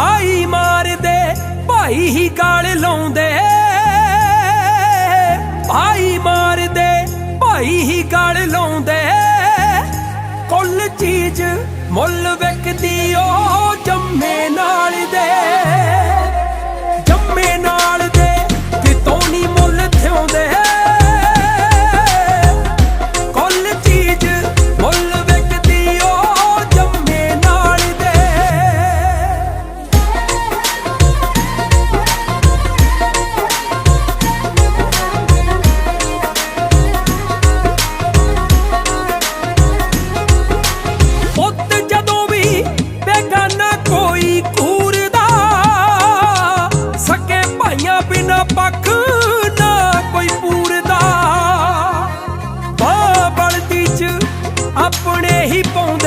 ਭਾਈ ਮਾਰਦੇ, ਭਾਈ ਹੀ ਗਾਲ ਲਾਉਂਦੇ। ਭਾਈ ਮਾਰਦੇ, ਭਾਈ ਹੀ ਗਾਲ ਲਾਉਂਦੇ। ਕੁੱਲ ਚੀਜ਼ ਮੁੱਲ ਵਿਕਦੀ ਉਹ ਜੰਮੇ ਪੱਖ ਨਾ ਕੋਈ ਪੂਰਦਾ। ਬਾ ਬਲਦੀ ਚ ਆਪਣੇ ਹੀ ਪਾਉਂਦਾ